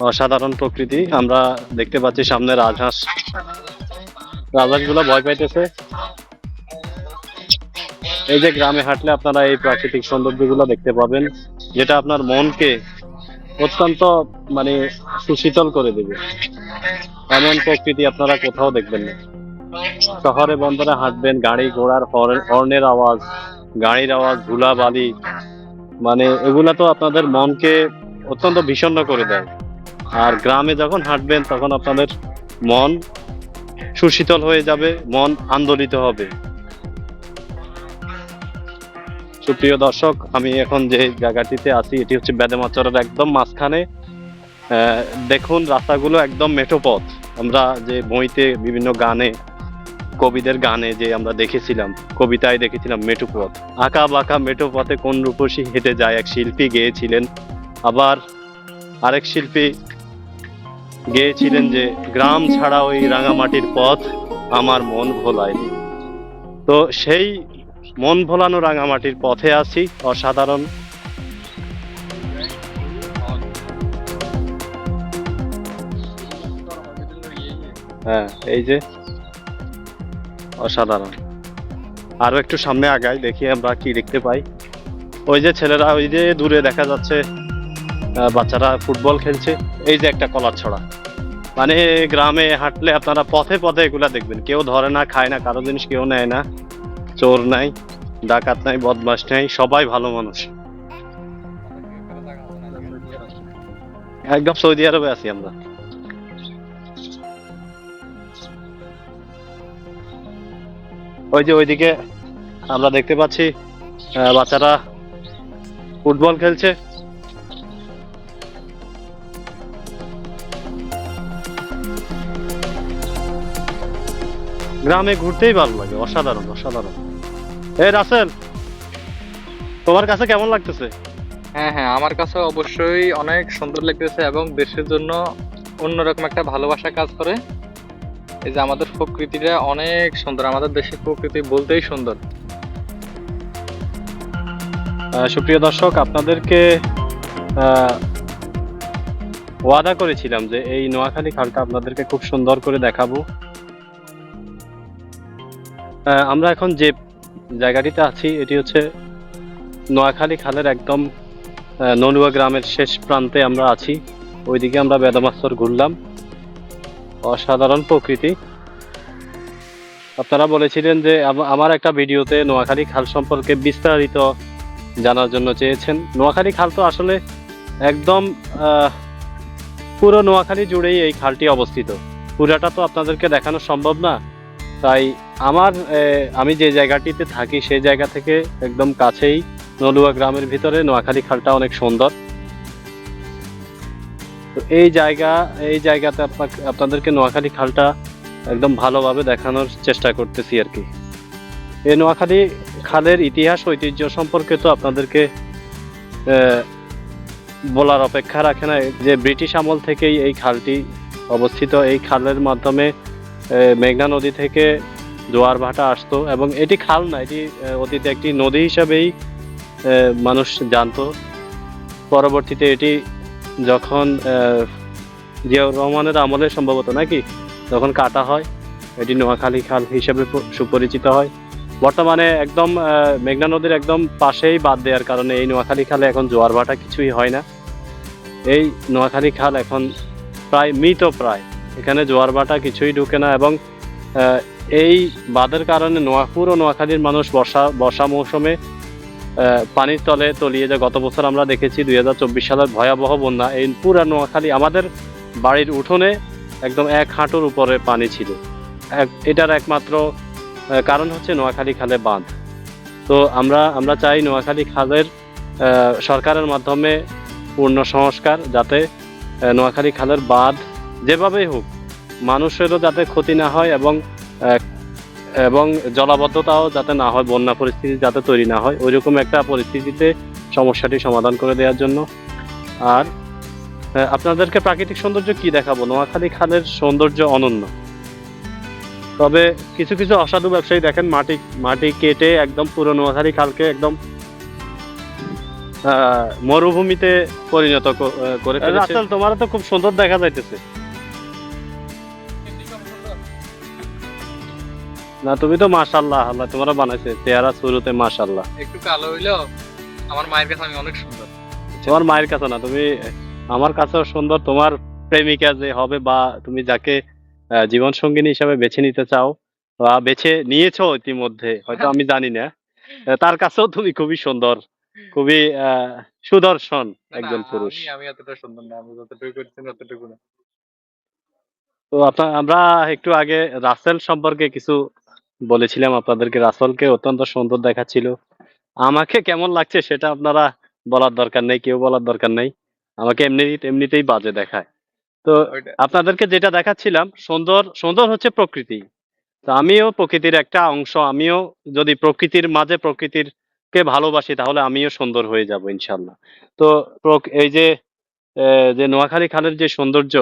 অসাধারণ প্রকৃতি। আমরা দেখতে পাচ্ছি সামনে রাজহাঁস। রাজহাঁসগুলো ভয় পাইতেছে। এই যে গ্রামে হাঁটলে আপনারা এই প্রাকৃতিক সৌন্দর্যগুলো দেখতে পাবেন, যেটা আপনার মনকে অত্যন্ত মানে সুশীতল করে দেবে। এমন প্রকৃতি আপনারা কোথাও দেখবেন না। শহরে বন্দরে হাঁটবেন, গাড়ি ঘোড়ার হর্ন- হর্নের আওয়াজ, গাড়ির আওয়াজ ধুলা বালি মানে এগুলা তো আপনাদের মনকে অত্যন্ত বিষণ্ণ করে দেয়। আর গ্রামে যখন হাঁটবেন, তখন আপনাদের মন সুশীতল হয়ে যাবে, মন আন্দোলিত হবে। সুপ্রিয় দর্শক, আমি এখন যে জায়গাটিতে আছি, এটি হচ্ছে বেদেমাচরের একদম মাঝখানে। দেখুন, রাস্তাগুলো একদম মেঠো পথ। আমরা যে বইতে বিভিন্ন গানে, কবিদের গানে যে আমরা দেখেছিলাম, কবিতায় দেখেছিলাম মেঠো পথ। আঁকা বাঁকা মেঠো পথে কোন রূপসী হেঁটে যায়? এক শিল্পী গেয়েছিলেন। আবার আরেক শিল্পী গেয়েছিলেন যে গ্রাম ছাড়া ওই রাঙামাটির পথ আমার মন ভোলায়নি। তো সেই মন ভোলানো রাঙামাটির পথে আছি, অসাধারণ। হ্যাঁ এই যে অসাধারণ। আরও একটু সামনে আগাই, দেখি আমরা কি দেখতে পাই। ওই যে ছেলেরা, ওই যে দূরে দেখা যাচ্ছে বাচ্চারা ফুটবল খেলছে। এই যে একটা কলার ছড়া। মানে গ্রামে হাঁটলে আপনারা পথে পথে এগুলা দেখবেন। কেউ ধরে না, খায় না, কারও জিনিস কেউ নেয় না। চোর নাই, ডাকাত নাই বদমাস নাই, সবাই ভালো মানুষ। একদম সৌদি আরবে আছি আমরা। ওই যে ওইদিকে আমরা দেখতে পাচ্ছি বাচ্চারা ফুটবল খেলছে। গ্রামে ঘুরতেই ভালো লাগে অসাধারণ অসাধারণ। এই রাসেল তোমার কাছে কেমন লাগতেছে? হ্যাঁ হ্যাঁ আমার কাছে অবশ্যই অনেক সুন্দর লাগতেছে এবং দেশের জন্য অন্যরকম একটা ভালোবাসা কাজ করে। এই যে আমাদের প্রকৃতিটা অনেক সুন্দর আমাদের দেশের প্রকৃতি বলতেই সুন্দর। সুপ্রিয় দর্শক আপনাদেরকে ওয়াদা করেছিলাম যে এই নোয়াখালী খালটা আপনাদেরকে খুব সুন্দর করে দেখাবো। আমরা এখন যে জায়গাটিতে আছি, এটি হচ্ছে নোয়াখালী খালের একদম ননুয়া গ্রামের শেষ প্রান্তে আমরা আছি। ওইদিকে আমরা বেদমাস্তর ঘুরলাম। অসাধারণ প্রকৃতি। আপনারা বলেছিলেন যে আম- আমার একটা ভিডিওতে নোয়াখালী খাল সম্পর্কে বিস্তারিত জানার জন্য চেয়েছেন। নোয়াখালী খাল তো আসলে একদম পুরো নোয়াখালী জুড়েই এই খালটি অবস্থিত। পুরাটা তো আপনাদেরকে দেখানো সম্ভব না। তাই আমার আমি যে জায়গাটিতে থাকি সেই জায়গা থেকে একদম কাছেই নলুয়া গ্রামের ভিতরে নোয়াখালী খালটা অনেক সুন্দর। তো এই জায়গা, এই জায়গাতে আপনাকে, আপনাদেরকে নোয়াখালী খালটা একদম ভালোভাবে দেখানোর চেষ্টা করতেছি আর কি। এই নোয়াখালী খালের ইতিহাস, ঐতিহ্য সম্পর্কে তো আপনাদেরকে বলার অপেক্ষা রাখে না। যে ব্রিটিশ আমল থেকেই এই খালটি অবস্থিত, এই খালের মাধ্যমে মেঘনা নদী থেকে জোয়ার ভাটা আসতো এবং এটি খাল না, এটি অতীতে একটি নদী হিসাবেই মানুষ জানতো। পরবর্তীতে এটি যখন জিয়াউর রহমানের আমলে সম্ভবত নাকি, যখন কাটা হয়, এটি নোয়াখালী খাল হিসেবে সুপরিচিত হয়। বর্তমানে একদম মেঘনা নদীর একদম পাশেই বাদ দেওয়ার কারণে এই নোয়াখালী খালে এখন জোয়ার ভাটা কিছুই হয় না। এই নোয়াখালী খাল এখন প্রায়, মৃত প্রায়। এখানে জোয়ার ভাটা কিছুই ঢুকে না এবং এই বাঁধের কারণে নোয়া ও নোয়াখালীর মানুষ বর্ষা বর্ষা মৌসুমে পানির তলে তলিয়ে যায়। গত বছর আমরা দেখেছি দুই হাজার চব্বিশ সালের ভয়াবহ বন্যা। এই পুরা নোয়াখালী আমাদের বাড়ির উঠোনে একদম এক হাঁটুর উপরে পানি ছিল। এটার একমাত্র কারণ হচ্ছে নোয়াখালী খালে বাঁধ। তো আমরা আমরা চাই নোয়াখালী খালের সরকারের মাধ্যমে পূর্ণ সংস্কার যাতে নোয়াখালী খালের বাঁধ যেভাবেই হোক মানুষেরও যাতে ক্ষতি না হয় এবং এবং জলাবদ্ধতাও যাতে না হয় বন্যা পরিস্থিতি যাতে তৈরি না হয় ওইরকম একটা পরিস্থিতিতে সমস্যাটি সমাধান করে দেওয়ার জন্য। আর আপনাদেরকে প্রাকৃতিক সৌন্দর্য কি দেখাবো? নোয়াখালী খালের সৌন্দর্য অনন্য। তবে কিছু কিছু অসাধু ব্যবসায়ী দেখেন মাটি মাটি কেটে একদম পুরো নোয়াখালী খালকে একদম আহ, মরুভূমিতে পরিণত করে ফেলেছে। রাসেল তোমারও তো খুব সুন্দর দেখা যাইতেছে। না তুমি তো মাশাল্লাহ আল্লাহ তোমারও বানাইছে চেহারা শুরুতে মাশাল্লাহ একটু কালো হইলেও আমার মায়ের কাছে আমি অনেক সুন্দর। তোমার মায়ের কাছে না তুমি আমার কাছেও সুন্দর তোমার প্রেমিকা যে হবে বা তুমি যাকে জীবন সঙ্গিনী হিসাবে বেছে নিতে চাও বা বেছে নিয়েছো ইতিমধ্যে হয়তো আমি জানি না। তার কাছেও তুমি খুবই সুন্দর খুবই আহ, সুদর্শন একজন পুরুষ। আমি আমি এতটা সুন্দর না আমি যতটুকু করছি ততটুকু না। তো আপনার আমরা একটু আগে রাসেল সম্পর্কে কিছু বলেছিলাম আপনাদেরকে রাসেলকে অত্যন্ত সুন্দর দেখাচ্ছিল। আমাকে কেমন লাগছে সেটা আপনারা বলার দরকার নেই কেউ বলার দরকার নেই। আমাকে এমনি এমনিতেই বাজে দেখায়। তো আপনাদেরকে যেটা দেখাচ্ছিলাম সুন্দর সুন্দর হচ্ছে প্রকৃতি। তো আমিও প্রকৃতির একটা অংশ আমিও যদি প্রকৃতির মাঝে প্রকৃতির কে ভালোবাসি তাহলে আমিও সুন্দর হয়ে যাব ইনশাল্লাহ তো এই যে যে নোয়াখালী খালের যে সৌন্দর্য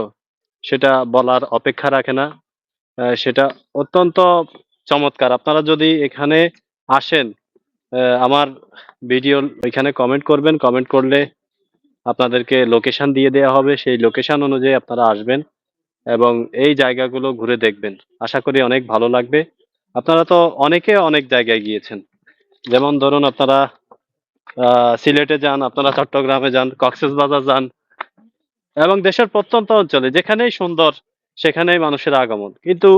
সেটা বলার অপেক্ষা রাখে না। সেটা অত্যন্ত চমৎকার। আপনারা যদি এখানে আসেন আমার ভিডিও এখানে কমেন্ট করবেন। কমেন্ট করলে আপনাদেরকে লোকেশন দিয়ে দেওয়া হবে। সেই লোকেশন অনুযায়ী আপনারা আসবেন এবং এই জায়গাগুলো ঘুরে দেখবেন। আশা করি অনেক ভালো লাগবে। আপনারা তো অনেকে অনেক জায়গায় গিয়েছেন। যেমন ধরুন আপনারা সিলেটে যান, আপনারা চট্টগ্রামে যান, কক্সবাজার যান এবং দেশের প্রত্যন্ত অঞ্চলে যেখানেই সুন্দর, সেখানেই মানুষের আগমন। কিন্তু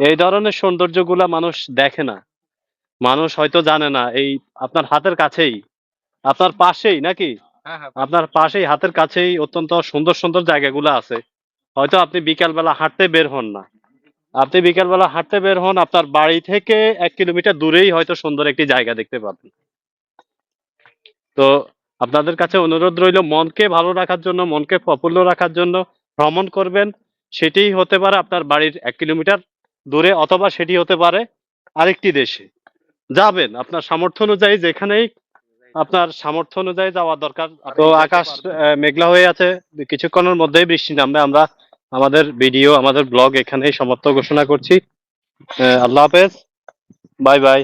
এই ধরনের সৌন্দর্যগুলা মানুষ দেখে না। মানুষ হয়তো জানে না এই আপনার হাতের কাছেই। আপনার পাশেই নাকি? হ্যাঁ হ্যাঁ। আপনার পাশেই হাতের কাছেই অত্যন্ত সুন্দর সুন্দর জায়গাগুলো আছে। হয়তো আপনি বিকালবেলা হাঁটতে বের হন না। আপনি বিকালবেলা হাঁটতে বের হন আপনার বাড়ি থেকে এক কিলোমিটার দূরেই হয়তো সুন্দর একটি জায়গা দেখতে পাবেন। তো আপনাদের কাছে অনুরোধ রইল মনকে ভালো রাখার জন্য মনকে প্রফুল্ল রাখার জন্য ভ্রমণ করবেন। সেটি হতে পারে আপনার বাড়ির এক কিলোমিটার দূরে অথবা সেটি হতে পারে আরেকটি দেশে। যাবেন আপনার সামর্থ্য অনুযায়ী যেখানেই আপনার সামর্থ্য অনুযায়ী যাওয়া দরকার। তো আকাশ মেঘলা হয়ে আছে কিছুক্ষণের মধ্যেই বৃষ্টি নামবে। আমরা আমাদের ভিডিও আমাদের ব্লগ এখানেই সমাপ্ত ঘোষণা করছি। আল্লাহ হাফেজ। Bye bye.